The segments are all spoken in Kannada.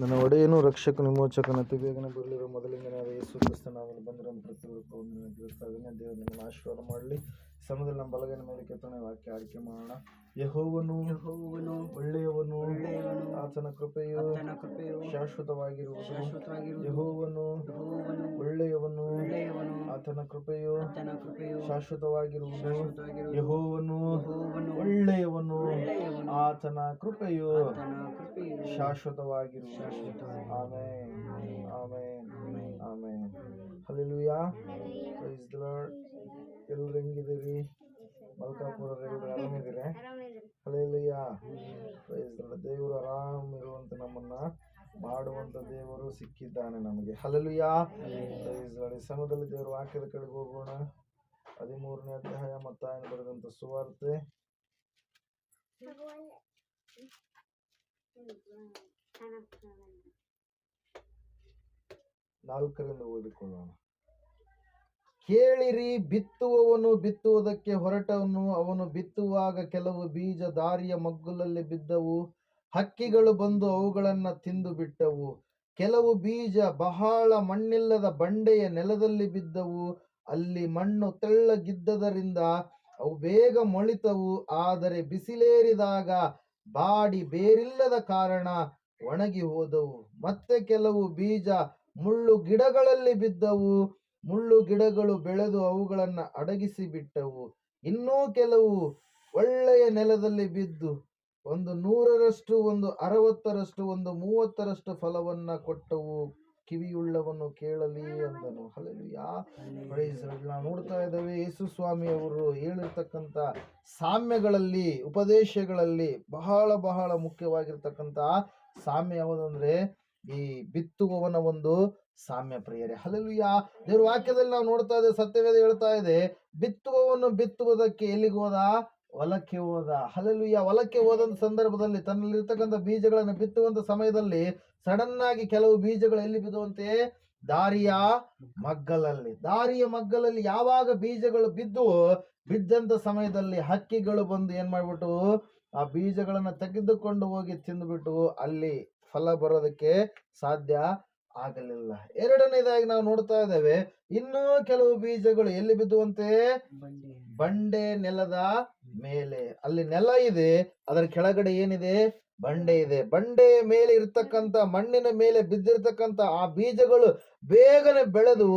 ನನ್ನ ಒಡೆಯನು ರಕ್ಷಕ ವಿಮೋಚಕನ ಅತಿ ಬೇಗನೆ ಬರಲಿರೋ ಮೊದಲಿಂದನೇ ಯೇಸು ಕ್ರಿಸ್ತನ ನಾವಲ್ಲಿ ಬಂದಿರೋ ಆಶೀರ್ವಾದ ಮಾಡಲಿ. ಸಮಯದಲ್ಲಿ ನಮ್ಮ ಬಲಗನ ಮೇಲೆ ಕೆತ್ತನೆ ವಾಕ್ಯ. ಆಯ್ಕೆ ಮಾಡೋಣ. ಯಹೋವನು ಯೆಹೋವನು ಒಳ್ಳೆಯವನು. ಒಳ್ಳೆಯವನು, ಆತನ ಕೃಪೆಯು ಆತನ ಕೃಪೆಯು ಶಾಶ್ವತವಾಗಿರುವುದು. ಶಾಶ್ವತವಾಗಿರುವುದು. ಯಹೋವನು ಯೆಹೋವನು ಒಳ್ಳೆಯವನು. ಒಳ್ಳೆಯವನು. ಆತನ ಕೃಪೆಯು ಆತನ ಕೃಪೆಯು ಶಾಶ್ವತವಾಗಿರುವುದು. ಶಾಶ್ವತವಾಗಿರುವುದು. ಯಹೋವನು ಯೆಹೋವನು ಒಳ್ಳೆಯವನು. ಒಳ್ಳೆಯವನು. ಆತನ ಕೃಪೆಯು ಆತನ ಕೃಪೆಯು ಶಾಶ್ವತವಾಗಿರುವುದು. ಶಾಶ್ವತವಾಗಿರುವುದು. Amen. Amen. Amen. Hallelujah. Praise the lord ಎಲ್ಲರೂ ಹೆಂಗಿದ್ದೀರಿ? ಮಲ್ಕಾಪುರ ಆರಾಮಿದ್ದೀರಾ ಲಾರ್ಡ್ ದೇವರು ಆರಾಮ್ ಇರುವಂತ ನಮ್ಮನ್ನ ಮಾಡುವಂತ ದೇವರು ಸಿಕ್ಕಿದ್ದಾನೆ ನಮಗೆ. ಈ ಸಮಯದಲ್ಲಿ ದೇವರು ವಾಕ್ಯದ ಕಡೆಗೆ ಹೋಗೋಣ. ಹದಿಮೂರನೇ ಅಧ್ಯಾಯ ಮತ್ತಾಯನ ಬರೆದಂತ ಸುವಾರ್ತೆ. ನಾಲ್ಕರಿಂದ ಓದಿಕೊಳ್ಳೋಣ. ಕೇಳಿರಿ, ಬಿತ್ತುವವನು ಬಿತ್ತುವುದಕ್ಕೆ ಹೊರಟವನು, ಅವನು ಬಿತ್ತುವಾಗ ಕೆಲವು ಬೀಜ ದಾರಿಯ ಮಗ್ಗುಲಲ್ಲಿ ಬಿದ್ದವು, ಹಕ್ಕಿಗಳು ಬಂದು ಅವುಗಳನ್ನು ತಿಂದು ಬಿಟ್ಟವು. ಕೆಲವು ಬೀಜ ಬಹಳ ಮಣ್ಣಿಲ್ಲದ ಬಂಡೆಯ ನೆಲದಲ್ಲಿ ಬಿದ್ದವು, ಅಲ್ಲಿ ಮಣ್ಣು ತೆಳ್ಳಗಿದ್ದದರಿಂದ ಅವು ಬೇಗ ಮೊಳಿತವು, ಆದರೆ ಬಿಸಿಲೇರಿದಾಗ ಬಾಡಿ ಬೇರಿಲ್ಲದ ಕಾರಣ ಒಣಗಿ ಹೋದವು. ಮತ್ತೆ ಕೆಲವು ಬೀಜ ಮುಳ್ಳು ಗಿಡಗಳಲ್ಲಿ ಬಿದ್ದವು ಮುಳ್ಳು ಗಿಡಗಳು ಬೆಳೆದು ಅವುಗಳನ್ನು ಅಡಗಿಸಿ ಬಿಟ್ಟವು ಇನ್ನೂ ಕೆಲವು ಒಳ್ಳೆಯ ನೆಲದಲ್ಲಿ ಬಿದ್ದು ಒಂದು ನೂರರಷ್ಟು ಒಂದು ಅರವತ್ತರಷ್ಟು ಒಂದು ಮೂವತ್ತರಷ್ಟು ಫಲವನ್ನ ಕೊಟ್ಟವು. ಕಿವಿಯುಳ್ಳವನ್ನು ಕೇಳಲಿ ಅಂದನು. ಹಲವು ಯಾ ನಾವು ನೋಡ್ತಾ ಇದ್ದೇವೆ ಯೇಸು ಸ್ವಾಮಿ ಅವರು ಹೇಳಿರ್ತಕ್ಕಂಥ ಸಾಮ್ಯಗಳಲ್ಲಿ ಉಪದೇಶಗಳಲ್ಲಿ ಬಹಳ ಬಹಳ ಮುಖ್ಯವಾಗಿರ್ತಕ್ಕಂಥ ಸಾಮ್ಯ ಯಾವುದಂದ್ರೆ ಈ ಬಿತ್ತುವವನ ಒಂದು ಸಾಮ್ಯ ಪ್ರಿಯರೇ. ಹಲಲುಯ್ಯ ದೇವ್ರ ವಾಕ್ಯದಲ್ಲಿ ನಾವು ನೋಡ್ತಾ ಇದ್ದೇವೆ, ಸತ್ಯವೇದ ಹೇಳ್ತಾ ಇದೆ, ಬಿತ್ತುವವನು ಬಿತ್ತುವುದಕ್ಕೆ ಎಲ್ಲಿಗೆ ಹೋದ? ಹೊಲಕ್ಕೆ ಹೋದ. ಹಲಲುಯ್ಯ ಹೊಲಕ್ಕೆ ಹೋದಂತ ಸಂದರ್ಭದಲ್ಲಿ ತನ್ನಲ್ಲಿರ್ತಕ್ಕಂಥ ಬೀಜಗಳನ್ನು ಬಿತ್ತುವಂತ ಸಮಯದಲ್ಲಿ ಸಡನ್ ಆಗಿ ಕೆಲವು ಬೀಜಗಳು ಎಲ್ಲಿ ಬಿದ್ದುವಂತೆ? ದಾರಿಯ ಮಗ್ಗಲಲ್ಲಿ. ದಾರಿಯ ಮಗ್ಗಲಲ್ಲಿ ಯಾವಾಗ ಬೀಜಗಳು ಬಿದ್ದು ಬಿದ್ದಂತ ಸಮಯದಲ್ಲಿ ಹಕ್ಕಿಗಳು ಬಂದು ಏನ್ ಮಾಡ್ಬಿಟ್ಟು, ಆ ಬೀಜಗಳನ್ನ ತೆಗೆದುಕೊಂಡು ಹೋಗಿ ತಿಂದ್ಬಿಟ್ಟು ಅಲ್ಲಿ ಫಲ ಬರೋದಕ್ಕೆ ಸಾಧ್ಯ ಆಗಲಿಲ್ಲ. ಎರಡನೇದಾಗಿ ನಾವು ನೋಡ್ತಾ ಇದ್ದೇವೆ ಇನ್ನೂ ಕೆಲವು ಬೀಜಗಳು ಎಲ್ಲಿ ಬಿದ್ದುವಂತೆ? ಬಂಡೆ. ನೆಲದ ಮೇಲೆ. ಅಲ್ಲಿ ನೆಲ ಇದೆ ಅದರ ಕೆಳಗಡೆ ಏನಿದೆ? ಬಂಡೆ ಇದೆ. ಬಂಡೆ ಮೇಲೆ ಇರ್ತಕ್ಕಂತ ಮಣ್ಣಿನ ಮೇಲೆ ಬಿದ್ದಿರ್ತಕ್ಕಂತ ಆ ಬೀಜಗಳು ಬೇಗನೆ ಬೆಳೆದು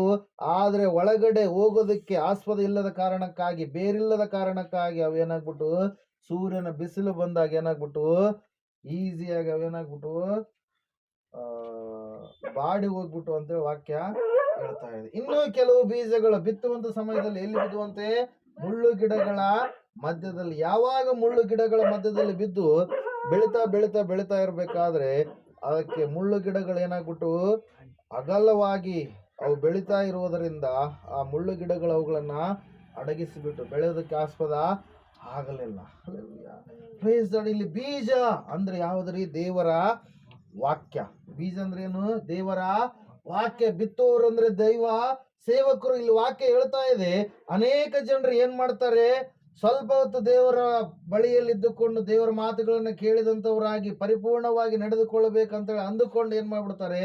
ಆದ್ರೆ ಒಳಗಡೆ ಹೋಗೋದಕ್ಕೆ ಆಸ್ಪದ ಇಲ್ಲದ ಕಾರಣಕ್ಕಾಗಿ ಬೇರಿಲ್ಲದ ಕಾರಣಕ್ಕಾಗಿ ಅವೇನಾಗ್ಬಿಟ್ಟು ಸೂರ್ಯನ ಬಿಸಿಲು ಬಂದಾಗ ಏನಾಗ್ಬಿಟ್ಟು ಈಸಿಯಾಗಿ ಅವೇನಾಗ್ಬಿಟ್ಟು ಆ ಬಾಡಿ ಹೋಗ್ಬಿಟ್ಟು ಅಂತ ವಾಕ್ಯ ಹೇಳ್ತಾ ಇದೆ. ಇನ್ನು ಕೆಲವು ಬೀಜಗಳು ಬಿತ್ತುವಂತ ಸಮಯದಲ್ಲಿ ಎಲ್ಲಿ ಬಿದ್ದುವಂತೆ? ಮುಳ್ಳು ಗಿಡಗಳ ಮಧ್ಯದಲ್ಲಿ. ಯಾವಾಗ ಮುಳ್ಳು ಗಿಡಗಳ ಮಧ್ಯದಲ್ಲಿ ಬಿದ್ದು ಬೆಳಿತಾ ಬೆಳಿತಾ ಬೆಳಿತಾ ಇರಬೇಕಾದ್ರೆ ಅದಕ್ಕೆ ಮುಳ್ಳು ಗಿಡಗಳು ಏನಾಗ್ಬಿಟ್ಟು? ಅಗಲವಾಗಿ ಅವು ಬೆಳಿತಾ ಇರುವುದರಿಂದ ಆ ಮುಳ್ಳು ಗಿಡಗಳು ಅವುಗಳನ್ನ ಅಡಗಿಸಿಬಿಟ್ಟು ಬೆಳೆಯೋದಕ್ಕೆ ಆಸ್ಪದ ಆಗಲಿಲ್ಲ. ಇಲ್ಲಿ ಬೀಜ ಅಂದ್ರೆ ಯಾವುದ್ರಿ ದೇವರ ವಾಕ್ಯ. ಬೀಜ ಅಂದ್ರೆ ಏನು ದೇವರ ವಾಕ್ಯ ಬಿತ್ತುವರು ಅಂದ್ರೆ ದೈವ, ಸೇವಕರು ಇಲ್ಲಿ ವಾಕ್ಯ ಹೇಳ್ತಾ ಇದೆ. ಅನೇಕ ಜನರು ಏನ್ ಮಾಡ್ತಾರೆ? ಸ್ವಲ್ಪ ಹೊತ್ತು ದೇವರ ಬಳಿಯಲ್ಲಿ ಇದ್ದುಕೊಂಡು ದೇವರ ಮಾತುಗಳನ್ನು ಕೇಳಿದಂತವರಾಗಿ ಪರಿಪೂರ್ಣವಾಗಿ ನಡೆದುಕೊಳ್ಳಬೇಕಂತ ಅಂದುಕೊಂಡು ಏನ್ ಮಾಡ್ಬಿಡ್ತಾರೆ?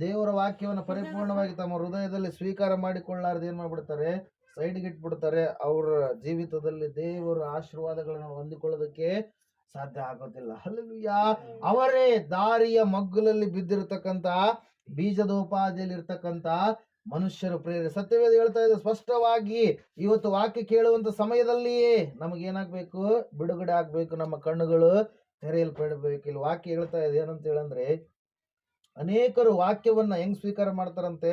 ದೇವರ ವಾಕ್ಯವನ್ನು ಪರಿಪೂರ್ಣವಾಗಿ ತಮ್ಮ ಹೃದಯದಲ್ಲಿ ಸ್ವೀಕಾರ ಮಾಡಿಕೊಳ್ಳಾರ್ದು ಏನ್ ಮಾಡ್ಬಿಡ್ತಾರೆ? ಸೈಡ್ಗೆ ಇಟ್ಬಿಡ್ತಾರೆ. ಅವರ ಜೀವಿತದಲ್ಲಿ ದೇವರ ಆಶೀರ್ವಾದಗಳನ್ನು ಹೊಂದಿಕೊಳ್ಳೋದಕ್ಕೆ ಸಾಧ್ಯ ಆಗೋದಿಲ್ಲ. ಅಲ್ಲೂಯ್ಯ ಅವರೇ ದಾರಿಯ ಮಗ್ಗುಲಲ್ಲಿ ಬಿದ್ದಿರತಕ್ಕಂತ ಬೀಜದೋಪಾದಿಯಲ್ಲಿ ಇರ್ತಕ್ಕಂತ ಮನುಷ್ಯರು ಪ್ರೇರಿ. ಸತ್ಯವೇದ ಹೇಳ್ತಾ ಇದೆ ಸ್ಪಷ್ಟವಾಗಿ ಇವತ್ತು ವಾಕ್ಯ ಕೇಳುವಂತ ಸಮಯದಲ್ಲಿಯೇ ನಮಗೇನಾಗ್ಬೇಕು? ಬಿಡುಗಡೆ ಆಗ್ಬೇಕು ನಮ್ಮ ಕಣ್ಣುಗಳು ತೆರೆಯಲ್ಪಡಬೇಕು. ಇಲ್ಲಿ ವಾಕ್ಯ ಹೇಳ್ತಾ ಇದೆ ಏನಂತ ಹೇಳಂದ್ರೆ ಅನೇಕರು ವಾಕ್ಯವನ್ನ ಹೆಂಗ್ ಸ್ವೀಕಾರ ಮಾಡ್ತಾರಂತೆ?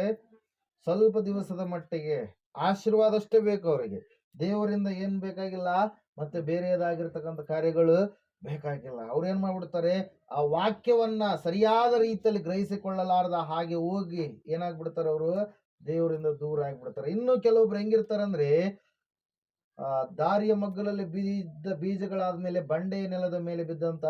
ಸ್ವಲ್ಪ ದಿವಸದ ಮಟ್ಟಿಗೆ. ಆಶೀರ್ವಾದ ಅಷ್ಟೇ ಬೇಕು ಅವರಿಗೆ. ದೇವರಿಂದ ಏನ್ ಬೇಕಾಗಿಲ್ಲ ಮತ್ತೆ ಬೇರೆಯದಾಗಿರ್ತಕ್ಕಂಥ ಕಾರ್ಯಗಳು ಬೇಕಾಗಿಲ್ಲ. ಅವ್ರು ಏನ್ ಮಾಡ್ಬಿಡ್ತಾರೆ? ಆ ವಾಕ್ಯವನ್ನ ಸರಿಯಾದ ರೀತಿಯಲ್ಲಿ ಗ್ರಹಿಸಿಕೊಳ್ಳಲಾರದ ಹಾಗೆ ಹೋಗಿ ಏನಾಗ್ಬಿಡ್ತಾರೆ ಅವರು? ದೇವರಿಂದ ದೂರ ಆಗ್ಬಿಡ್ತಾರೆ. ಇನ್ನು ಕೆಲವೊಬ್ರು ಹೆಂಗಿರ್ತಾರೆ ಅಂದ್ರೆ, ಆ, ದಾರಿಯ ಮಗ್ಗಲಲ್ಲಿ ಬಿದ್ದ ಬೀಜಗಳಾದ್ಮೇಲೆ ಬಂಡೆ ನೆಲದ ಮೇಲೆ ಬಿದ್ದಂತ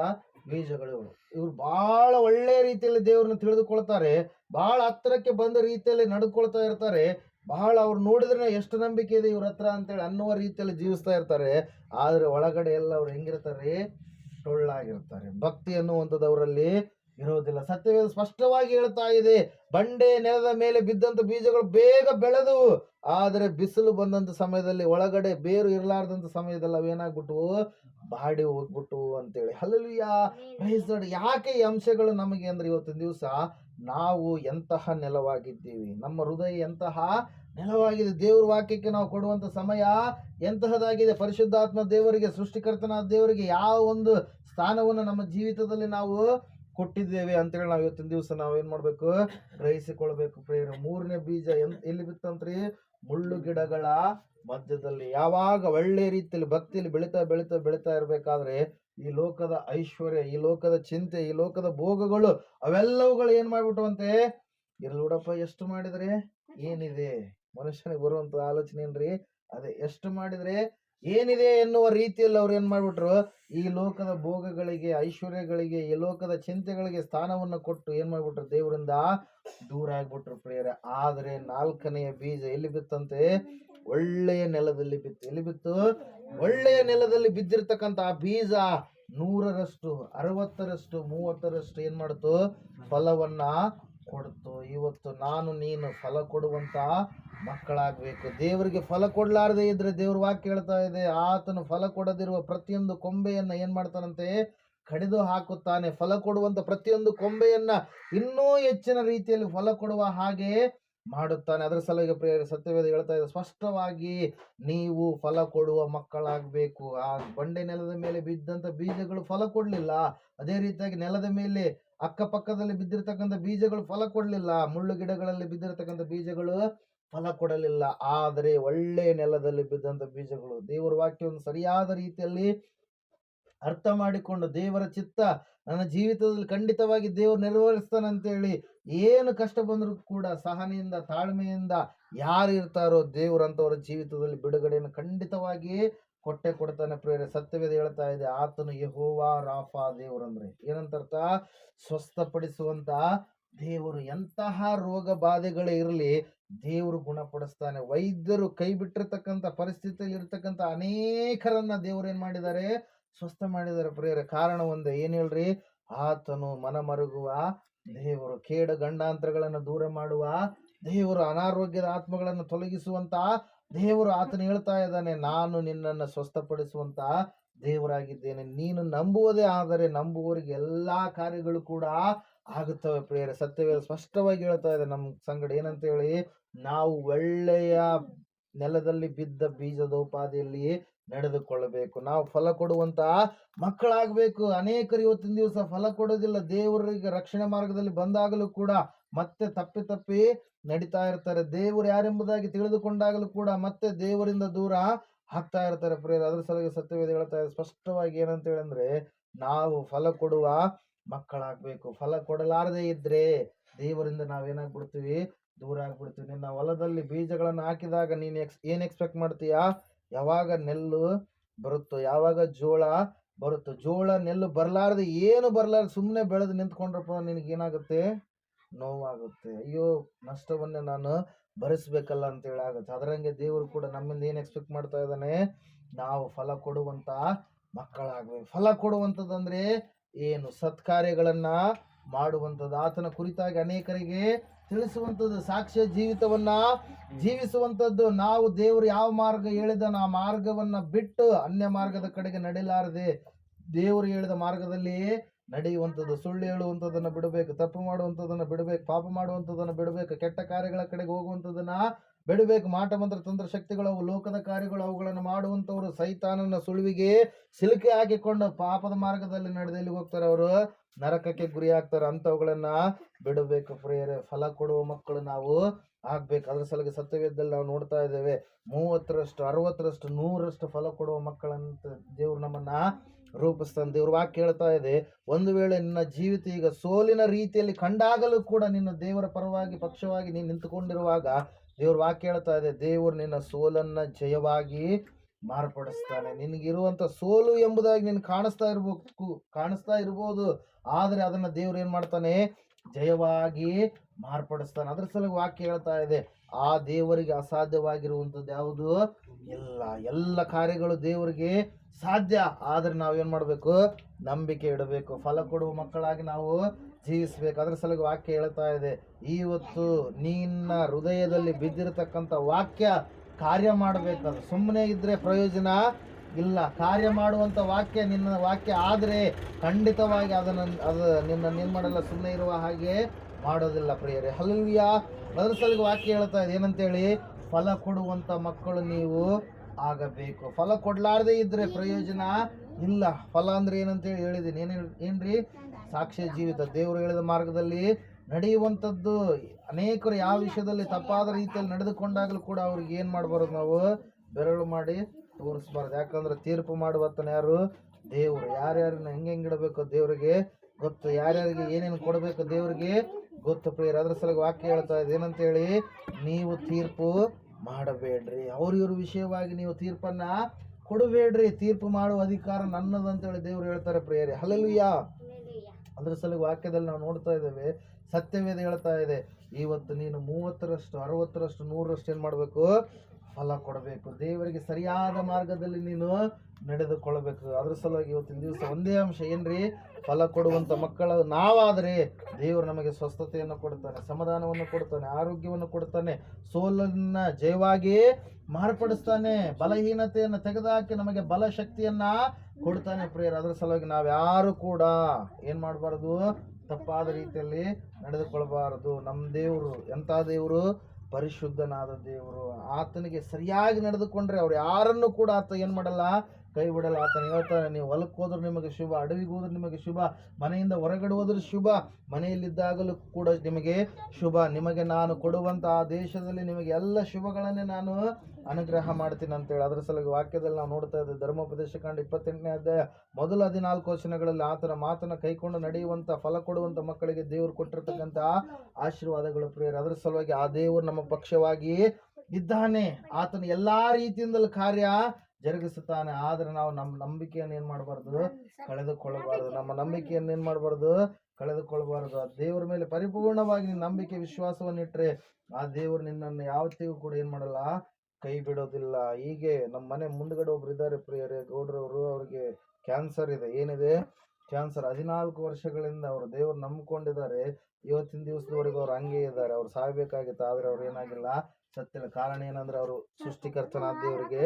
ಬೀಜಗಳು ಇವರು. ಇವ್ರು ಬಹಳ ಒಳ್ಳೆ ರೀತಿಯಲ್ಲಿ ದೇವ್ರನ್ನ ತಿಳಿದುಕೊಳ್ತಾರೆ. ಬಹಳ ಹತ್ತಿರಕ್ಕೆ ಬಂದ ರೀತಿಯಲ್ಲಿ ನಡ್ಕೊಳ್ತಾ ಇರ್ತಾರೆ. ಬಹಳ ಅವ್ರು ನೋಡಿದ್ರೆ ಎಷ್ಟು ನಂಬಿಕೆ ಇದೆ ಇವ್ರ ಹತ್ರ ಅಂತೇಳಿ ಅನ್ನುವ ರೀತಿಯಲ್ಲಿ ಜೀವಿಸ್ತಾ ಇರ್ತಾರೆ. ಆದ್ರೆ ಒಳಗಡೆ ಎಲ್ಲ ಅವ್ರು ಹೆಂಗಿರ್ತಾರೆ? ಟೊಳ್ಳಾಗಿರ್ತಾರೆ ಭಕ್ತಿ ಅನ್ನುವಂಥದ್ದವರಲ್ಲಿ ಇರೋದಿಲ್ಲ ಸತ್ಯವೇದ ಸ್ಪಷ್ಟವಾಗಿ ಹೇಳ್ತಾ ಇದೆ ಬಂಡೆ ನೆಲದ ಮೇಲೆ ಬಿದ್ದಂತ ಬೀಜಗಳು ಬೇಗ ಬೆಳೆದವು ಆದರೆ ಬಿಸಿಲು ಬಂದಂತ ಸಮಯದಲ್ಲಿ ಒಳಗಡೆ ಬೇರು ಇರಲಾರ್ದಂತ ಸಮಯದಲ್ಲಿ ಅವೇನಾಗ್ಬಿಟ್ಟು ಬಾಡಿ ಹೋಗ್ಬಿಟ್ಟು ಅಂತೇಳಿ. Praise the ಯಾಕೆ ಈ ಅಂಶಗಳು ನಮಗೆ ಅಂದ್ರೆ ಇವತ್ತಿನ ದಿವಸ ನಾವು ಎಂತಹ ನೆಲವಾಗಿದ್ದೀವಿ, ನಮ್ಮ ಹೃದಯ ಎಂತಹ ನೆಲವಾಗಿದೆ, ದೇವ್ರ ವಾಕ್ಯಕ್ಕೆ ನಾವು ಕೊಡುವಂತ ಸಮಯ ಎಂತಹದಾಗಿದೆ ಪರಿಶುದ್ಧಾತ್ಮ ದೇವರಿಗೆ, ಸೃಷ್ಟಿಕರ್ತನ ದೇವರಿಗೆ ಯಾವ ಒಂದು ಸ್ಥಾನವನ್ನು ನಮ್ಮ ಜೀವಿತದಲ್ಲಿ ನಾವು ಕೊಟ್ಟಿದ್ದೇವೆ ಅಂತೇಳಿ ನಾವು ಇವತ್ತಿನ ದಿವಸ ನಾವು ಏನ್ ಮಾಡ್ಬೇಕು? ಗ್ರಹಿಸಿಕೊಳ್ಬೇಕು ಪ್ರೇರ ಮೂರನೇ ಬೀಜ ಎಲ್ಲಿ ಬಿತ್ತಂತ್ರಿ? ಮುಳ್ಳು ಗಿಡಗಳ ಮಧ್ಯದಲ್ಲಿ. ಯಾವಾಗ ಒಳ್ಳೆ ರೀತಿಯಲ್ಲಿ ಭಕ್ತಿಯಲ್ಲಿ ಬೆಳಿತಾ ಬೆಳಿತಾ ಬೆಳಿತಾ ಇರ್ಬೇಕಾದ್ರೆ ಈ ಲೋಕದ ಐಶ್ವರ್ಯ, ಈ ಲೋಕದ ಚಿಂತೆ, ಈ ಲೋಕದ ಭೋಗಗಳು ಅವೆಲ್ಲವುಗಳು ಏನ್ ಮಾಡ್ಬಿಟ್ಟವಂತೆ? ಇರ್ಲೂಡಪ್ಪ ಎಷ್ಟು ಮಾಡಿದ್ರೆ? ಏನಿದೆ? ಮನುಷ್ಯನಿಗೆ ಬರುವಂತ ಆಲೋಚನೆ ಏನ್ರಿ? ಅದೇ, ಎಷ್ಟು ಮಾಡಿದ್ರೆ ಏನಿದೆ ಎನ್ನುವ ರೀತಿಯಲ್ಲಿ ಅವ್ರು ಏನ್ ಮಾಡ್ಬಿಟ್ರು? ಈ ಲೋಕದ ಭೋಗಗಳಿಗೆ, ಐಶ್ವರ್ಯಗಳಿಗೆ, ಈ ಲೋಕದ ಚಿಂತೆಗಳಿಗೆ ಸ್ಥಾನವನ್ನು ಕೊಟ್ಟು ಏನ್ ಮಾಡ್ಬಿಟ್ರು? ದೇವರಿಂದ ದೂರ ಆಗ್ಬಿಟ್ರು ಪ್ರಿಯರೇ. ಆದ್ರೆ ನಾಲ್ಕನೆಯ ಬೀಜ ಎಲ್ಲಿ ಬಿತ್ತಂತೆ? ಒಳ್ಳೆಯ ನೆಲದಲ್ಲಿ ಬಿತ್ತು. ಎಲ್ಲಿ ಬಿತ್ತು? ಒಳ್ಳೆಯ ನೆಲದಲ್ಲಿ ಬಿದ್ದಿರ್ತಕ್ಕಂಥ ಆ ಬೀಜ ನೂರರಷ್ಟು, ಅರವತ್ತರಷ್ಟು, ಮೂವತ್ತರಷ್ಟು ಏನು ಮಾಡ್ತು? ಫಲವನ್ನ ಕೊಡ್ತು. ಇವತ್ತು ನಾನು, ನೀನು ಫಲ ಕೊಡುವಂತ ಮಕ್ಕಳಾಗ್ಬೇಕು. ದೇವರಿಗೆ ಫಲ ಕೊಡಲಾರದೆ ಇದ್ರೆ ದೇವ್ರ ವಾಕ್ಯ ಹೇಳ್ತಾ ಇದೆ. ಆತನು ಫಲ ಕೊಡದಿರುವ ಪ್ರತಿಯೊಂದು ಕೊಂಬೆಯನ್ನು ಏನು ಮಾಡ್ತಾನಂತೆ? ಕಡಿದು ಹಾಕುತ್ತಾನೆ. ಫಲ ಕೊಡುವಂತ ಪ್ರತಿಯೊಂದು ಕೊಂಬೆಯನ್ನು ಇನ್ನೂ ಹೆಚ್ಚಿನ ರೀತಿಯಲ್ಲಿ ಫಲ ಕೊಡುವ ಹಾಗೆ ಮಾಡುತ್ತಾನೆ. ಅದರ ಸಲುವಾಗಿ ಪ್ರಿಯ ಸತ್ಯವೇದ ಹೇಳ್ತಾ ಇದೆ, ಸ್ಪಷ್ಟವಾಗಿ ನೀವು ಫಲ ಕೊಡುವ ಮಕ್ಕಳಾಗಬೇಕು. ಆ ಬಂಡೆ ನೆಲದ ಮೇಲೆ ಬಿದ್ದಂತ ಬೀಜಗಳು ಫಲ ಕೊಡಲಿಲ್ಲ. ಅದೇ ರೀತಿಯಾಗಿ ನೆಲದ ಮೇಲೆ ಅಕ್ಕಪಕ್ಕದಲ್ಲಿ ಬಿದ್ದಿರ್ತಕ್ಕಂಥ ಬೀಜಗಳು ಫಲ ಕೊಡಲಿಲ್ಲ. ಮುಳ್ಳು ಗಿಡಗಳಲ್ಲಿ ಬಿದ್ದಿರ್ತಕ್ಕಂಥ ಬೀಜಗಳು ಫಲ ಕೊಡಲಿಲ್ಲ. ಆದರೆ ಒಳ್ಳೆ ನೆಲದಲ್ಲಿ ಬಿದ್ದಂತ ಬೀಜಗಳು ದೇವರ ವಾಕ್ಯವನ್ನು ಸರಿಯಾದ ರೀತಿಯಲ್ಲಿ ಅರ್ಥ ಮಾಡಿಕೊಂಡು ದೇವರ ಚಿತ್ತ ನನ್ನ ಜೀವಿತದಲ್ಲಿ ಖಂಡಿತವಾಗಿ ದೇವರು ನೆರವೇರಿಸ್ತಾನಂತೇಳಿ ಏನು ಕಷ್ಟ ಬಂದರೂ ಕೂಡ ಸಹನೆಯಿಂದ, ತಾಳ್ಮೆಯಿಂದ ಯಾರು ಇರ್ತಾರೋ ದೇವರಂತವರ ಜೀವಿತದಲ್ಲಿ ಬಿಡುಗಡೆಯನ್ನು ಖಂಡಿತವಾಗಿಯೇ ಕೊಟ್ಟೆ ಕೊಡ್ತಾನೆ ಪ್ರೇರೆ ಸತ್ಯವೇದ ಹೇಳ್ತಾ ಇದೆ, ಆತನು ಯಹೋವಾ ರಾಫಾ ದೇವರಂದ್ರೆ. ಏನಂತ ಅರ್ಥ ಸ್ವಸ್ಥಪಡಿಸುವಂತ ದೇವರು ಎಂತಹ ರೋಗ ಬಾಧೆಗಳೇ ಇರಲಿ ದೇವರು ಗುಣಪಡಿಸ್ತಾನೆ. ವೈದ್ಯರು ಕೈ ಬಿಟ್ಟಿರ್ತಕ್ಕಂಥ ಪರಿಸ್ಥಿತಿಯಲ್ಲಿ ಇರ್ತಕ್ಕಂಥ ಅನೇಕರನ್ನ ದೇವರು ಏನ್ ಮಾಡಿದ್ದಾರೆ? ಸ್ವಸ್ಥ ಮಾಡಿದರೆ ಪ್ರಿಯರ. ಕಾರಣ ಒಂದು, ಏನ್ ಹೇಳ್ರಿ? ಆತನು ಮನ ಮರುಗುವ ದೇವರು ಕೇಡ ಗಂಡಾಂತರಗಳನ್ನು ದೂರ ಮಾಡುವ, ದೇವರು ಅನಾರೋಗ್ಯದ ಆತ್ಮಗಳನ್ನು ತೊಲಗಿಸುವಂತ, ದೇವರು ಆತನು ಹೇಳ್ತಾ ಇದ್ದಾನೆ, ನಾನು ನಿನ್ನನ್ನು ಸ್ವಸ್ಥಪಡಿಸುವಂತ ದೇವರಾಗಿದ್ದೇನೆ. ನೀನು ನಂಬುವುದೇ ಆದರೆ ನಂಬುವವರಿಗೆ ಎಲ್ಲಾ ಕಾರ್ಯಗಳು ಕೂಡ ಆಗುತ್ತವೆ ಪ್ರಿಯರ. ಸತ್ಯವೇ ಸ್ಪಷ್ಟವಾಗಿ ಹೇಳ್ತಾ ಇದೆ ನಮ್ಮ ಸಂಗಡ, ಏನಂತ ಹೇಳಿ, ನಾವು ಒಳ್ಳೆಯ ನೆಲದಲ್ಲಿ ಬಿದ್ದ ಬೀಜದೋಪಾದಿಯಲ್ಲಿ ನಡೆದುಕೊಳ್ಳಬೇಕು. ನಾವು ಫಲ ಕೊಡುವಂತಹ ಮಕ್ಕಳಾಗಬೇಕು. ಅನೇಕರು ಇವತ್ತಿನ ದಿವಸ ಫಲ ಕೊಡೋದಿಲ್ಲ. ದೇವರಿಗೆ ರಕ್ಷಣೆ ಮಾರ್ಗದಲ್ಲಿ ಬಂದಾಗಲೂ ಕೂಡ ಮತ್ತೆ ತಪ್ಪಿ ತಪ್ಪಿ ನಡೀತಾ ಇರ್ತಾರೆ. ದೇವರು ಯಾರೆಂಬುದಾಗಿ ತಿಳಿದುಕೊಂಡಾಗಲೂ ಕೂಡ ಮತ್ತೆ ದೇವರಿಂದ ದೂರ ಹಾಕ್ತಾ ಇರ್ತಾರೆ. ಪ್ರೇರ ಅದ್ರ ಸಲುವಾಗಿ ಸತ್ಯವೇದ ಹೇಳ್ತಾ ಇದೆ, ಸ್ಪಷ್ಟವಾಗಿ ಏನಂತ ಹೇಳಂದ್ರೆ ನಾವು ಫಲ ಕೊಡುವ ಮಕ್ಕಳಾಗ್ಬೇಕು. ಫಲ ಕೊಡಲಾರದೆ ಇದ್ರೆ ದೇವರಿಂದ ನಾವೇನಾಗ್ಬಿಡ್ತೀವಿ ದೂರ ಆಗ್ಬಿಡ್ತೀವಿ. ನಿನ್ನ ಹೊಲದಲ್ಲಿ ಬೀಜಗಳನ್ನು ಹಾಕಿದಾಗ ನೀನು ಎಕ್ಸ್ ಏನ್ ಎಕ್ಸ್ಪೆಕ್ಟ್ ಮಾಡ್ತೀಯಾ? ಯಾವಾಗ ನೆಲ್ಲು ಬರುತ್ತೋ, ಯಾವಾಗ ಜೋಳ ಬರುತ್ತೋ, ಜೋಳ ನೆಲ್ಲು ಬರಲಾರ್ದು ಏನು ಬರಲಾರ್ದು ಸುಮ್ಮನೆ ಬೆಳೆದು ನಿಂತ್ಕೊಂಡ್ರಪ್ಪ ನಿನಗೆ ಏನಾಗುತ್ತೆ? ನೋವಾಗುತ್ತೆ. ಅಯ್ಯೋ, ನಷ್ಟವನ್ನೇ ನಾನು ಭರಿಸ್ಬೇಕಲ್ಲ ಅಂತೇಳಿ ಆಗುತ್ತೆ. ಅದರಂಗೆ ದೇವರು ಕೂಡ ನಮ್ಮಿಂದ ಏನು ಎಕ್ಸ್ಪೆಕ್ಟ್ ಮಾಡ್ತಾ ಇದ್ದಾನೆ? ನಾವು ಫಲ ಕೊಡುವಂತ ಮಕ್ಕಳಾಗಬೇಕು. ಫಲ ಕೊಡುವಂಥದ್ದಂದ್ರೆ ಏನು? ಸತ್ಕಾರ್ಯಗಳನ್ನ ಮಾಡುವಂಥದ್ದು. ಆತನ ಕುರಿತಾಗಿ ಅನೇಕರಿಗೆ ತಿಳಿಸುವಂಥದ್ದು ಸಾಕ್ಷ್ಯ ಜೀವಿತವನ್ನ, ಜೀವಿಸುವಂಥದ್ದು ನಾವು ದೇವರು ಯಾವ ಮಾರ್ಗ ಹೇಳಿದನ ಆ ಮಾರ್ಗವನ್ನ ಬಿಟ್ಟು ಅನ್ಯ ಮಾರ್ಗದ ಕಡೆಗೆ ನಡೆಯಲಾರದೆ ದೇವರು ಹೇಳಿದ ಮಾರ್ಗದಲ್ಲಿ ನಡೆಯುವಂಥದ್ದು. ಸುಳ್ಳು ಹೇಳುವಂಥದ್ದನ್ನ ಬಿಡಬೇಕು, ತಪ್ಪು ಮಾಡುವಂಥದ್ದನ್ನ ಬಿಡಬೇಕು, ಪಾಪ ಮಾಡುವಂಥದ್ದನ್ನ ಬಿಡಬೇಕು, ಕೆಟ್ಟ ಕಾರ್ಯಗಳ ಕಡೆಗೆ ಹೋಗುವಂಥದ್ದನ್ನ ಬಿಡಬೇಕು. ಮಾಟ ಮಂತ್ರ ತಂತ್ರ ಶಕ್ತಿಗಳು ಅವು, ಲೋಕದ ಕಾರ್ಯಗಳು ಅವುಗಳನ್ನು ಮಾಡುವಂಥವ್ರು ಸೈತಾನನ ಸುಳುವಿಗೆ ಸಿಲುಕಿ ಹಾಕಿಕೊಂಡು ಪಾಪದ ಮಾರ್ಗದಲ್ಲಿ ನಡೆದಲ್ಲಿ ಹೋಗ್ತಾರೆ ಅವರು? ನರಕಕ್ಕೆ ಗುರಿ ಆಗ್ತಾರೆ ಅಂಥವುಗಳನ್ನ ಬಿಡಬೇಕು ಪ್ರಿಯರೇ. ಫಲ ಕೊಡುವ ಮಕ್ಕಳು ನಾವು ಆಗ್ಬೇಕು. ಅದ್ರ ಸಲಗೆ ಸತ್ಯವೇದದಲ್ಲಿ ನಾವು ನೋಡ್ತಾ ಇದ್ದೇವೆ. ಮೂವತ್ತರಷ್ಟು, ಅರವತ್ತರಷ್ಟು, ನೂರರಷ್ಟು ಫಲ ಕೊಡುವ ಮಕ್ಕಳಂತ ದೇವ್ರು ನಮ್ಮನ್ನ ರೂಪಿಸ್ತಾನೆ. ದೇವ್ರ ವಾಕ್ಯ ಹೇಳ್ತಾ ಇದೆ. ಒಂದು ವೇಳೆ ನಿನ್ನ ಜೀವಿತ ಈಗ ಸೋಲಿನ ರೀತಿಯಲ್ಲಿ ಕಂಡಾಗಲೂ ಕೂಡ ನಿನ್ನ ದೇವರ ಪರವಾಗಿ ಪಕ್ಷವಾಗಿ ನೀನು ನಿಂತುಕೊಂಡಿರುವಾಗ ದೇವ್ರ ವಾಕ್ಯ ಹೇಳ್ತಾ ಇದೆ, ದೇವರು ನಿನ್ನ ಸೋಲನ್ನ ಜಯವಾಗಿ ಮಾರ್ಪಡಿಸ್ತಾನೆ. ನಿನಗಿರುವಂತ ಸೋಲು ಎಂಬುದಾಗಿ ನೀನು ಕಾಣಿಸ್ತಾ ಇರಬೇಕು, ಕಾಣಿಸ್ತಾ ಇರ್ಬೋದು. ಆದ್ರೆ ಅದನ್ನ ದೇವ್ರು ಏನ್ ಮಾಡ್ತಾನೆ? ಜಯವಾಗಿ ಮಾರ್ಪಡಿಸ್ತಾನೆ. ಅದ್ರ ಸಲುವಾಗಿ ವಾಕ್ಯ ಹೇಳ್ತಾ ಇದೆ. ಆ ದೇವರಿಗೆ ಅಸಾಧ್ಯವಾಗಿರುವಂಥದ್ದು ಯಾವುದು? ಇಲ್ಲ ಎಲ್ಲ ಕಾರ್ಯಗಳು ದೇವರಿಗೆ ಸಾಧ್ಯ. ಆದ್ರೆ ನಾವೇನ್ ಮಾಡ್ಬೇಕು? ನಂಬಿಕೆ ಇಡಬೇಕು. ಫಲ ಕೊಡುವ ಮಕ್ಕಳಾಗಿ ನಾವು ಜೀವಿಸ್ಬೇಕು ಅದ್ರ ಸಲುವಾಗಿ ವಾಕ್ಯ ಹೇಳ್ತಾ ಇದೆ. ಇವತ್ತು ನಿನ್ನ ಹೃದಯದಲ್ಲಿ ಬಿದ್ದಿರತಕ್ಕಂಥ ವಾಕ್ಯ ಕಾರ್ಯ ಮಾಡಬೇಕದು ಸುಮ್ಮನೆ ಇದ್ರೆ ಪ್ರಯೋಜನ ಇಲ್ಲ. ಕಾರ್ಯ ಮಾಡುವಂಥ ವಾಕ್ಯ ನಿನ್ನ ವಾಕ್ಯ ಆದರೆ ಖಂಡಿತವಾಗಿ ಅದನ್ನು, ಅದು ನಿನ್ನ ಏನ್ ಮಾಡಲ್ಲ ಸುಮ್ಮನೆ ಇರುವ ಹಾಗೆ ಮಾಡೋದಿಲ್ಲ ಪ್ರಿಯರೇ. ಹಲ್ವಿಯ ಅದರ ಸಲುವಾಗಿ ವಾಕ್ಯ ಹೇಳ್ತಾ ಇದೆ. ಏನಂತೇಳಿ? ಫಲ ಕೊಡುವಂಥ ಮಕ್ಕಳು ನೀವು ಆಗಬೇಕು. ಫಲ ಕೊಡಲಾರ್ದೇ ಇದ್ರೆ ಪ್ರಯೋಜನ ಇಲ್ಲ. ಫಲ ಅಂದ್ರೆ ಏನಂತೇಳಿ ಹೇಳಿದ್ದೀನಿ. ಏನು ಏನ್ರಿ? ಸಾಕ್ಷ್ಯ ಜೀವಿತ ದೇವರು ಹೇಳಿದ ಮಾರ್ಗದಲ್ಲಿ ನಡೆಯುವಂಥದ್ದು ಅನೇಕರು ಯಾವ ವಿಷಯದಲ್ಲಿ ತಪ್ಪಾದ ರೀತಿಯಲ್ಲಿ ನಡೆದುಕೊಂಡಾಗಲೂ ಕೂಡ ಅವ್ರಿಗೆ ಏನು ಮಾಡಬಾರ್ದು ನಾವು? ಬೆರಳು ಮಾಡಿ ತೋರಿಸ್ಬಾರ್ದು. ಯಾಕಂದ್ರೆ ತೀರ್ಪು ಮಾಡುವತ್ತನ ಯಾರು? ದೇವರು. ಯಾರ್ಯಾರನ್ನ ಹೆಂಗೆ ಹೆಂಗೆ ಇಡಬೇಕು ದೇವರಿಗೆ ಗೊತ್ತು. ಯಾರ್ಯಾರಿಗೆ ಏನೇನು ಕೊಡಬೇಕು ದೇವರಿಗೆ ಗೊತ್ತು. ಪ್ರಿಯರ್, ಅದ್ರ ಸಲುವಾಗಿ ವಾಕ್ಯ ಹೇಳ್ತಾ ಇದೆ ಏನಂತೇಳಿ? ನೀವು ತೀರ್ಪು ಮಾಡಬೇಡ್ರಿ. ಅವ್ರಿವ್ರ ವಿಷಯವಾಗಿ ನೀವು ತೀರ್ಪನ್ನ ಕೊಡಬೇಡ್ರಿ. ತೀರ್ಪು ಮಾಡುವ ಅಧಿಕಾರ ನನ್ನದಂತೇಳಿ ದೇವರು ಹೇಳ್ತಾರೆ ಪ್ರಿಯರೇ. ಹಲಲುಯ್ಯ ಅದ್ರ ಸಲುವಾಗಿ ವಾಕ್ಯದಲ್ಲಿ ನಾವು ನೋಡ್ತಾ ಇದ್ದೇವೆ, ಸತ್ಯವೇದ ಹೇಳ್ತಾ ಇದೆ ಇವತ್ತು ನೀನು ಮೂವತ್ತರಷ್ಟು, ಅರವತ್ತರಷ್ಟು, ನೂರರಷ್ಟು ಏನು ಮಾಡಬೇಕು? ಫಲ ಕೊಡಬೇಕು. ದೇವರಿಗೆ ಸರಿಯಾದ ಮಾರ್ಗದಲ್ಲಿ ನೀನು ನಡೆದುಕೊಳ್ಳಬೇಕು. ಅದ್ರ ಸಲುವಾಗಿ ಇವತ್ತಿನ ದಿವಸ ಒಂದೇ ಅಂಶ ಏನ್ರಿ? ಫಲ ಕೊಡುವಂತ ಮಕ್ಕಳ ನಾವಾದರೆ ದೇವರು ನಮಗೆ ಸ್ವಸ್ಥತೆಯನ್ನು ಕೊಡ್ತಾನೆ ಸಮಾಧಾನವನ್ನು ಕೊಡ್ತಾನೆ ಆರೋಗ್ಯವನ್ನು ಕೊಡ್ತಾನೆ ಸೋಲನ್ನ ಜಯವಾಗಿ ಮಾರ್ಪಡಿಸ್ತಾನೆ, ಬಲಹೀನತೆಯನ್ನು ತೆಗೆದುಹಾಕಿ ನಮಗೆ ಬಲ ಶಕ್ತಿಯನ್ನ ಕೊಡ್ತಾನೆ ಪ್ರಿಯರ್, ಅದ್ರ ಸಲುವಾಗಿ ನಾವ್ಯಾರು ಕೂಡ ಏನ್ ಮಾಡಬಾರ್ದು? ತಪ್ಪಾದ ರೀತಿಯಲ್ಲಿ ನಡೆದುಕೊಳ್ಬಾರದು. ನಮ್ಮ ದೇವರು ಎಂಥ ದೇವರು? ಪರಿಶುದ್ಧನಾದ ದೇವರು. ಆತನಿಗೆ ಸರಿಯಾಗಿ ನಡೆದುಕೊಂಡ್ರೆ ಅವ್ರು ಯಾರನ್ನು ಕೂಡ ಆತ ಏನ್ ಮಾಡಲ್ಲ? ಕೈ ಬಿಡಲ್ಲ. ಆತನ ಹೇಳ್ತಾನೆ, ನೀವು ಹೊಲಕ್ಕೆ ಹೋದ್ರೆ ನಿಮಗೆ ಶುಭ, ಅಡವಿಗೆ ಹೋದ್ರೆ ನಿಮಗೆ ಶುಭ, ಮನೆಯಿಂದ ಹೊರಗಡೆ ಹೋದ್ರೆ ಶುಭ, ಮನೆಯಲ್ಲಿದ್ದಾಗಲೂ ಕೂಡ ನಿಮಗೆ ಶುಭ. ನಿಮಗೆ ನಾನು ಕೊಡುವಂತ ಆ ದೇಶದಲ್ಲಿ ನಿಮಗೆ ಎಲ್ಲ ಶುಭಗಳನ್ನೇ ನಾನು ಅನುಗ್ರಹ ಮಾಡ್ತೀನಿ ಅಂತೇಳಿ. ಅದರ ಸಲುವಾಗಿ ವಾಕ್ಯದಲ್ಲಿ ನಾವು ನೋಡ್ತಾ ಇದ್ದೇವೆ ಧರ್ಮೋಪದೇಶ ಕಾಂಡ ಇಪ್ಪತ್ತೆಂಟನೇ ಅಧ್ಯಾಯ ಮೊದಲ ಹದಿನಾಲ್ಕು ವಚನಗಳಲ್ಲಿ ಆತನ ಮಾತನ್ನ ಕೈಕೊಂಡು ನಡೆಯುವಂಥ ಫಲ ಕೊಡುವಂತ ಮಕ್ಕಳಿಗೆ ದೇವರು ಕೊಟ್ಟಿರ್ತಕ್ಕಂಥ ಆಶೀರ್ವಾದಗಳು ಪ್ರಿಯರು. ಅದರ ಸಲುವಾಗಿ ಆ ದೇವರು ನಮ್ಮ ಪಕ್ಷವಾಗಿ ಇದ್ದಾನೆ. ಆತನ ಎಲ್ಲ ರೀತಿಯಿಂದಲೂ ಕಾರ್ಯ ಜರುಗಿಸುತ್ತಾನೆ. ಆದ್ರೆ ನಾವು ನಮ್ಮ ನಂಬಿಕೆಯನ್ನು ಏನ್ ಮಾಡಬಾರ್ದು? ಕಳೆದುಕೊಳ್ಳಬಾರದು. ನಮ್ಮ ನಂಬಿಕೆಯನ್ನು ಏನ್ ಮಾಡಬಾರ್ದು? ಕಳೆದುಕೊಳ್ಳಬಾರದು. ಆ ದೇವರ ಮೇಲೆ ಪರಿಪೂರ್ಣವಾಗಿ ನಿನ್ನ ನಂಬಿಕೆ ವಿಶ್ವಾಸವನ್ನು ಇಟ್ಟರೆ ಆ ದೇವರು ನಿನ್ನನ್ನು ಯಾವತ್ತಿಗೂ ಕೂಡ ಏನ್ ಮಾಡಲ್ಲ? ಕೈ ಬಿಡೋದಿಲ್ಲ ಹೀಗೆ ನಮ್ಮ ಮನೆ ಮುಂದ್ಗಡೆ ಒಬ್ರು ಇದ್ದಾರೆ ಪ್ರಿಯರೇ. ಗೌಡ್ರವರು ಅವ್ರಿಗೆ ಕ್ಯಾನ್ಸರ್ ಇದೆ. ಏನಿದೆ? ಕ್ಯಾನ್ಸರ್. ಹದಿನಾಲ್ಕು ವರ್ಷಗಳಿಂದ ಅವರು ದೇವರು ನಂಬ್ಕೊಂಡಿದ್ದಾರೆ. ಇವತ್ತಿನ ದಿವಸದವರೆಗೂ ಅವ್ರು ಹಂಗೆ ಇದ್ದಾರೆ. ಅವ್ರು ಸಾಯ್ಬೇಕಾಗಿತ್ತು ಆದ್ರೆ ಅವ್ರು ಏನಾಗಿಲ್ಲ. ಸತ್ತಿಲ್ಲ ಕಾರಣ ಏನಂದ್ರೆ ಅವರು ಸೃಷ್ಟಿಕರ್ತನ ದೇವರಿಗೆ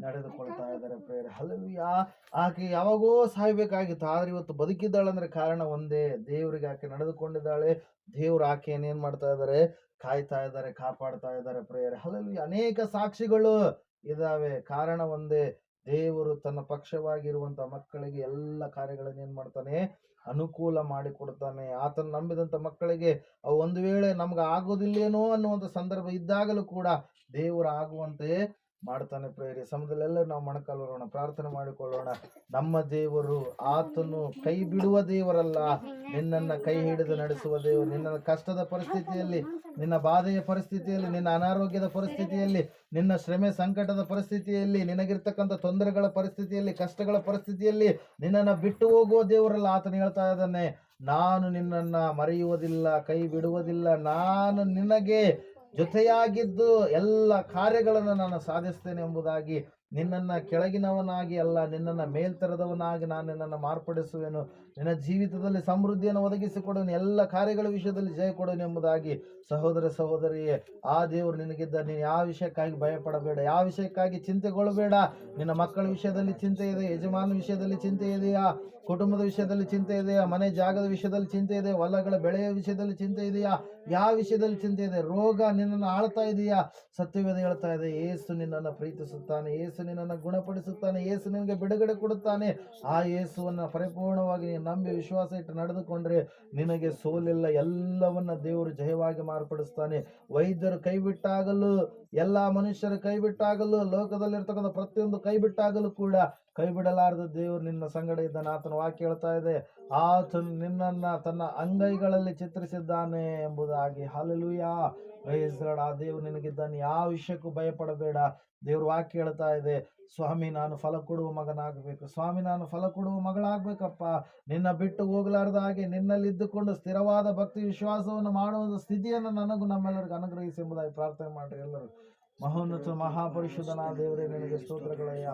ನಡೆದುಕೊಳ್ತಾ ಇದ್ದಾರೆ ಪ್ರೇಯರ್. ಆ ಆಕೆ ಯಾವಾಗೋ ಸಾಯ್ಬೇಕಾಗಿತ್ತು ಆದ್ರೆ ಇವತ್ತು ಬದುಕಿದ್ದಾಳೆ ಅಂದ್ರೆ ಕಾರಣ ಒಂದೇ. ದೇವರಿಗೆ ಆಕೆ ನಡೆದುಕೊಂಡಿದ್ದಾಳೆ. ದೇವ್ರು ಆಕೆ ಏನೇನ್ ಮಾಡ್ತಾ ಇದ್ದಾರೆ? ಕಾಯ್ತಾ ಇದ್ದಾರೆ ಕಾಪಾಡ್ತಾ ಇದ್ದಾರೆ ಪ್ರೇಯರ್. ಹಲವಿ ಅನೇಕ ಸಾಕ್ಷಿಗಳು ಇದಾವೆ ಕಾರಣ ಒಂದೇ. ದೇವರು ತನ್ನ ಪಕ್ಷವಾಗಿರುವಂತ ಮಕ್ಕಳಿಗೆ ಎಲ್ಲ ಕಾರ್ಯಗಳನ್ನ ಏನ್ ಮಾಡ್ತಾನೆ? ಅನುಕೂಲ ಮಾಡಿಕೊಡ್ತಾನೆ. ಆತನ ನಂಬಿದಂತ ಮಕ್ಕಳಿಗೆ ಅವು ಒಂದು ವೇಳೆ ನಮ್ಗೆ ಆಗೋದಿಲ್ಲೇನೋ ಅನ್ನುವಂಥ ಸಂದರ್ಭ ಇದ್ದಾಗಲೂ ಕೂಡ ದೇವರು ಆಗುವಂತೆ ಮಾಡ್ತಾನೆ ಪ್ರೇರಿ ಸಮಯದಲ್ಲೆಲ್ಲ ನಾವು ಮೊಣಕಾಲೋಣ ಪ್ರಾರ್ಥನೆ ಮಾಡಿಕೊಳ್ಳೋಣ. ನಮ್ಮ ದೇವರು ಆತನು ಕೈ ಬಿಡುವ ದೇವರಲ್ಲ. ನಿನ್ನನ್ನು ಕೈ ಹಿಡಿದು ನಡೆಸುವ ದೇವರು. ನಿನ್ನ ಕಷ್ಟದ ಪರಿಸ್ಥಿತಿಯಲ್ಲಿ, ನಿನ್ನ ಬಾಧೆಯ ಪರಿಸ್ಥಿತಿಯಲ್ಲಿ, ನಿನ್ನ ಅನಾರೋಗ್ಯದ ಪರಿಸ್ಥಿತಿಯಲ್ಲಿ, ನಿನ್ನ ಶ್ರಮೆ ಸಂಕಟದ ಪರಿಸ್ಥಿತಿಯಲ್ಲಿ, ನಿನಗಿರ್ತಕ್ಕಂಥ ತೊಂದರೆಗಳ ಪರಿಸ್ಥಿತಿಯಲ್ಲಿ, ಕಷ್ಟಗಳ ಪರಿಸ್ಥಿತಿಯಲ್ಲಿ ನಿನ್ನನ್ನು ಬಿಟ್ಟು ಹೋಗುವ ದೇವರಲ್ಲ ಆತನು ಹೇಳ್ತಾ ಇದ್ದಾನೆ. ನಾನು ನಿನ್ನನ್ನ ಮರೆಯುವುದಿಲ್ಲ, ಕೈ ಬಿಡುವುದಿಲ್ಲ. ನಾನು ನಿನಗೆ ಜೊತೆಯಾಗಿದ್ದು ಎಲ್ಲ ಕಾರ್ಯಗಳನ್ನು ನಾನು ಸಾಧಿಸ್ತೇನೆ ಎಂಬುದಾಗಿ ನಿನ್ನನ್ನು ಕೆಳಗಿನವನಾಗಿ ಅಲ್ಲ ನಿನ್ನನ್ನು ಮೇಲ್ತರದವನಾಗಿ ನಾನು ನಿನ್ನನ್ನು ಮಾರ್ಪಡಿಸುವೆನು. ನಿನ್ನ ಜೀವಿತದಲ್ಲಿ ಸಮೃದ್ಧಿಯನ್ನು ಒದಗಿಸಿಕೊಡುವನು ಎಲ್ಲ ಕಾರ್ಯಗಳ ವಿಷಯದಲ್ಲಿ ಜಯ ಕೊಡುವನು ಎಂಬುದಾಗಿ ಸಹೋದರ ಸಹೋದರಿಯೇ, ಆ ದೇವರು ನಿನಗಿದ್ದ ನೀನು ಯಾವ ವಿಷಯಕ್ಕಾಗಿ ಭಯಪಡಬೇಡ, ಯಾವ ವಿಷಯಕ್ಕಾಗಿ ಚಿಂತೆಗೊಳ್ಳಬೇಡ. ನಿನ್ನ ಮಕ್ಕಳ ವಿಷಯದಲ್ಲಿ ಚಿಂತೆ ಇದೆ ಯಜಮಾನ ವಿಷಯದಲ್ಲಿ ಚಿಂತೆ ಇದೆಯಾ? ಕುಟುಂಬದ ವಿಷಯದಲ್ಲಿ ಚಿಂತೆ ಇದೆಯಾ? ಮನೆ ಜಾಗದ ವಿಷಯದಲ್ಲಿ ಚಿಂತೆ ಇದೆ ಹೊಲಗಳ ಬೆಳೆಯ ವಿಷಯದಲ್ಲಿ ಚಿಂತೆ ಇದೆಯಾ? ಯಾವ ವಿಷಯದಲ್ಲಿ ಚಿಂತೆ ಇದೆ? ರೋಗ ನಿನ್ನನ್ನು ಆಳ್ತಾ ಇದೆಯಾ? ಸತ್ಯವೇದ ಹೇಳ್ತಾ ಇದೆ, ಏಸು ನಿನ್ನನ್ನು ಪ್ರೀತಿಸುತ್ತಾನೆ, ಏಸು ನಿನ್ನನ್ನು ಗುಣಪಡಿಸುತ್ತಾನೆ, ಏಸು ನಿನಗೆ ಬಿಡುಗಡೆ ಕೊಡುತ್ತಾನೆ. ಆ ಏಸುವನ್ನು ಪರಿಪೂರ್ಣವಾಗಿ ನಂಬಿ ವಿಶ್ವಾಸ ಇಟ್ಟು ನಡೆದುಕೊಂಡ್ರೆ ನಿನಗೆ ಸೋಲಿಲ್ಲ. ಎಲ್ಲವನ್ನ ದೇವರು ಜಯವಾಗಿ ಮಾರ್ಪಡಿಸ್ತಾನೆ. ವೈದ್ಯರು ಕೈ ಬಿಟ್ಟಾಗಲೂ ಎಲ್ಲ ಮನುಷ್ಯರು ಕೈ ಬಿಟ್ಟಾಗಲೂ ಲೋಕದಲ್ಲಿರ್ತಕ್ಕಂಥ ಪ್ರತಿಯೊಂದು ಕೈ ಬಿಟ್ಟಾಗಲೂ ಕೂಡ ಕೈ ಬಿಡಲಾರದ ದೇವರು ನಿನ್ನ ಸಂಗಡ ಇದ್ದಾನೆ. ಆತನ ವಾಕ್ಯ ಹೇಳ್ತಾ ಇದೆ. ಆತನು ನಿನ್ನನ್ನ ತನ್ನ ಅಂಗೈಗಳಲ್ಲಿ ಚಿತ್ರಿಸಿದ್ದಾನೆ ಎಂಬುದಾಗಿ. ಹಾಲೆಲೂಯ ವಯಸ್ಸರಡ ಆ ದೇವರು ನಿನಗಿದ್ದಾನೆ. ಯಾವ ವಿಷಯಕ್ಕೂ ಭಯಪಡಬೇಡ. ದೇವ್ರ ವಾಕ್ಯ ಹೇಳ್ತಾ ಇದೆ ಸ್ವಾಮಿ ನಾನು ಫಲ ಕೊಡುವ ಮಗನಾಗಬೇಕು. ಸ್ವಾಮಿ ನಾನು ಫಲ ಕೊಡುವ ಮಗಳಾಗಬೇಕಪ್ಪ. ನಿನ್ನ ಬಿಟ್ಟು ಹೋಗಲಾರ್ದ ಹಾಗೆ ನಿನ್ನಲ್ಲಿ ಇದ್ದುಕೊಂಡು ಸ್ಥಿರವಾದ ಭಕ್ತಿ ವಿಶ್ವಾಸವನ್ನು ಮಾಡುವ ಸ್ಥಿತಿಯನ್ನು ನನಗೂ ನಮ್ಮೆಲ್ಲರಿಗೂ ಅನುಗ್ರಹಿಸಿ ಎಂಬುದಾಗಿ ಪ್ರಾರ್ಥನೆ ಮಾಡಿರಿ ಎಲ್ಲರೂ. ಮಹೋನ್ನತ ಮಹಾಪರಿಶುದ್ಧನ ದೇವರೇ ನಿನಗೆ ಸ್ತೋತ್ರಗಳಯ್ಯ.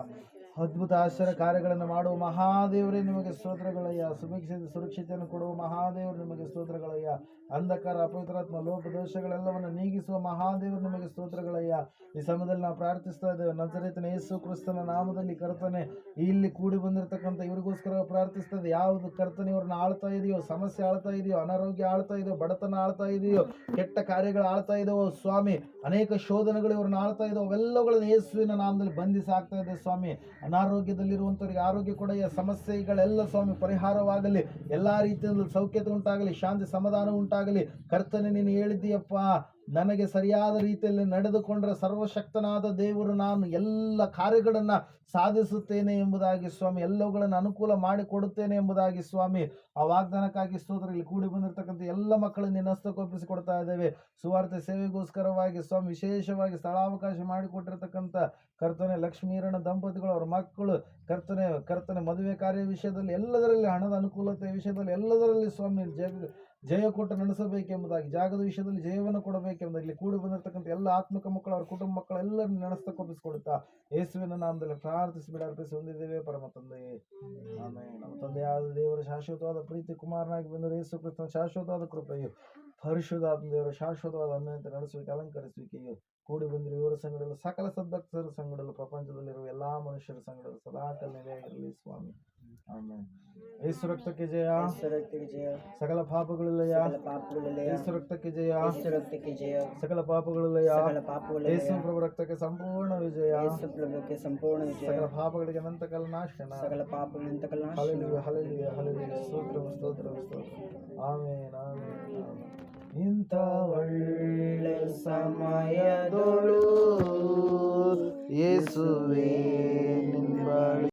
ಅದ್ಭುತ ಆಶ್ಚರ್ಯ ಕಾರ್ಯಗಳನ್ನು ಮಾಡುವ ಮಹಾದೇವರೇ ನಿಮಗೆ ಸ್ತೋತ್ರಗಳಯ್ಯ. ಸುಭಿಕ್ಷಿತ ಸುರಕ್ಷತೆಯನ್ನು ಕೊಡುವ ಮಹಾದೇವರು ನಿಮಗೆ ಸ್ತೋತ್ರಗಳಯ್ಯ. ಅಂಧಕಾರ, ಅಪವಿತ್ರಾತ್ಮ, ಲೋಪ, ದೋಷಗಳೆಲ್ಲವನ್ನು ನೀಗಿಸುವ ಮಹಾದೇವರು ನಿಮಗೆ ಸ್ತೋತ್ರಗಳಯ್ಯ. ಈ ಸಮಯದಲ್ಲಿ ನಾವು ಪ್ರಾರ್ಥಿಸ್ತಾ ಇದ್ದೇವೆ. ನಜರೇತನ ಯೇಸು ಕ್ರಿಸ್ತನ ನಾಮದಲ್ಲಿ ಕರ್ತನೆ, ಇಲ್ಲಿ ಕೂಡಿ ಬಂದಿರತಕ್ಕಂಥ ಇವರಿಗೋಸ್ಕರ ಪ್ರಾರ್ಥಿಸ್ತಾ ಇದೆ ಯಾವುದು ಕರ್ತನೆ ಇವ್ರನ್ನ ಆಳ್ತಾ ಇದೆಯೋ, ಸಮಸ್ಯೆ ಆಳ್ತಾ ಇದೆಯೋ, ಅನಾರೋಗ್ಯ ಆಳ್ತಾ ಇದೆಯೋ, ಬಡತನ ಆಳ್ತಾ ಇದೆಯೋ, ಕೆಟ್ಟ ಕಾರ್ಯಗಳು ಆಳ್ತಾ ಇದೆಯೋ ಸ್ವಾಮಿ, ಅನೇಕ ಶೋಧನೆಗಳು ಇವ್ರನ್ನ ಆಳ್ತಾ ಇದೆಯೋ ಅವೆಲ್ಲವುಗಳನ್ನು ಯೇಸುವಿನ ನಾಮದಲ್ಲಿ ಬಂಧಿಸಾಗ್ತಾ ಇದೆ ಸ್ವಾಮಿ. ಅನಾರೋಗ್ಯದಲ್ಲಿರುವಂಥವ್ರಿಗೆ ಆರೋಗ್ಯ ಕೊಡೆಯ ಸಮಸ್ಯೆಗಳೆಲ್ಲ ಸ್ವಾಮಿ ಪರಿಹಾರವಾಗಲಿ, ಎಲ್ಲ ರೀತಿಯಲ್ಲಿ ಸೌಖ್ಯತೆ ಉಂಟಾಗಲಿ, ಶಾಂತಿ ಸಮಾಧಾನ ಉಂಟಾಗಲಿ. ಕರ್ತನೆ, ನೀನು ಹೇಳಿದ್ದೀಯಪ್ಪ ನನಗೆ ಸರಿಯಾದ ರೀತಿಯಲ್ಲಿ ನಡೆದುಕೊಂಡ್ರೆ ಸರ್ವಶಕ್ತನಾದ ದೇವರು ನಾನು ಎಲ್ಲ ಕಾರ್ಯಗಳನ್ನು ಸಾಧಿಸುತ್ತೇನೆ ಎಂಬುದಾಗಿ ಸ್ವಾಮಿ, ಎಲ್ಲವುಗಳನ್ನು ಅನುಕೂಲ ಮಾಡಿಕೊಡುತ್ತೇನೆ ಎಂಬುದಾಗಿ ಸ್ವಾಮಿ, ಆ ವಾಗ್ದಾನಕ್ಕಾಗಿ ಸ್ತೋತ್ರದಲ್ಲಿ ಕೂಡಿ ಬಂದಿರತಕ್ಕಂಥ ಎಲ್ಲ ಮಕ್ಕಳನ್ನು ನಿನ್ನ ಹಸ್ತಕ್ಕೊಪ್ಪಿಸಿ ಕೊಡ್ತಾ ಇದ್ದೇವೆ. ಸುವಾರ್ತೆ ಸೇವೆಗೋಸ್ಕರವಾಗಿ ಸ್ವಾಮಿ, ವಿಶೇಷವಾಗಿ ಸ್ಥಳಾವಕಾಶ ಮಾಡಿಕೊಟ್ಟಿರ್ತಕ್ಕಂಥ ಕರ್ತನೆ ಲಕ್ಷ್ಮೀರಣ ದಂಪತಿಗಳು, ಅವರ ಮಕ್ಕಳು, ಕರ್ತನೆ ಕರ್ತನೆ ಮದುವೆ ಕಾರ್ಯ ವಿಷಯದಲ್ಲಿ ಎಲ್ಲದರಲ್ಲಿ ಹಣದ ಅನುಕೂಲತೆ ವಿಷಯದಲ್ಲಿ ಎಲ್ಲದರಲ್ಲಿ ಸ್ವಾಮಿ, ಜಗ ಜಯ ಕೊಟ್ಟು ನಡೆಸಬೇಕೆಂಬುದಾಗಿ, ಜಾಗದ ವಿಷಯದಲ್ಲಿ ಜಯವನ್ನು ಕೊಡಬೇಕೆಂಬುದಾಗಿ, ಇಲ್ಲಿ ಕೂಡಿ ಬಂದಿರತಕ್ಕಂಥ ಎಲ್ಲ ಆತ್ಮಕ ಮಕ್ಕಳು, ಅವರ ಕುಟುಂಬ ಮಕ್ಕಳೆಲ್ಲರನ್ನು ನಡೆಸ್ತಕ್ಕೊಪ್ಪಿಸಿಕೊಡುತ್ತಾ ಯೇಸುವಿನ ನಾಮದಲ್ಲಿ ಪ್ರಾರ್ಥಿಸಿ ಅರ್ಪಿಸಿ, ಹೊಂದಿದ್ದೇವೆ ಪರಮ ಆಮೇಲೆ ನಮ್ಮ ತಂದೆಯಾದ ದೇವರ ಶಾಶ್ವತವಾದ ಪ್ರೀತಿ, ಕುಮಾರನಾಗಿ ಬಂದರೆ ಯೇಸು ಕೃಷ್ಣ ಶಾಶ್ವತವಾದ ಕೃಪೆಯು, ಪರಿಶುದ್ಧಾತ್ಮ ದೇವರ ಶಾಶ್ವತವಾದ ಅನ್ಯಂತೆ ನಡೆಸುವಿಕೆ, ಅಲಂಕರಿಸುವಿಕೆಯು ಕೂಡಿ ಬಂದಿರುವ ಇವರ ಸಂಗಡಲು ಸಕಲ ಸದ್ಭಕ್ತರ ಸಂಗಡಲು ಪ್ರಪಂಚದಲ್ಲಿರುವ ಎಲ್ಲಾ ಮನುಷ್ಯರ ಸಂಗಡಲು ಸದಾಕಾಲ ನೆಲೆಯಾಗಿರಲಿ ಸ್ವಾಮಿ. ಯೇಸು ರಕ್ತಕ್ಕೆ ಜಯ. ಯೇಸು ರಕ್ತಕ್ಕೆ ಜಯ. ಸಕಲ ಪಾಪಗಳಿಲ್ಲಯ ಸಕಲ ಪಾಪಗಳಿಲ್ಲಯ ಯೇಸು ರಕ್ತಕ್ಕೆ ಜಯ. ಯೇಸು ರಕ್ತಕ್ಕೆ ಜಯ. ಸಕಲ ಪಾಪಗಳಿಲ್ಲಯ ಸಕಲ ಪಾಪಗಳಿಲ್ಲಯ ಯೇಸು ಪ್ರಭು ರಕ್ತಕ್ಕೆ ಸಂಪೂರ್ಣ ವಿಜಯ. ಯೇಸು ಪ್ರಭುಕ್ಕೆ ಸಂಪೂರ್ಣ ವಿಜಯ. ಸಕಲ ಪಾಪಗಳಿಗೆ ಅನಂತ ಕಾಲ ನಾಶನ ಸಕಲ ಪಾಪಗಳಿಂದ ನಾಶನ ಹಲಲಿಯ ಹಲಲಿಯ ಹಲಲಿಯ ಸ್ತೋತ್ರ ಸ್ತೋತ್ರ ಸ್ತೋತ್ರ ಆಮೆನ್ ಆಮೆನ್. ಇಂಥ ಒಳ್ಳೆ ಸಮಯದೊಳು ಯೇಸುವೇ ನಿಂಬಳಿ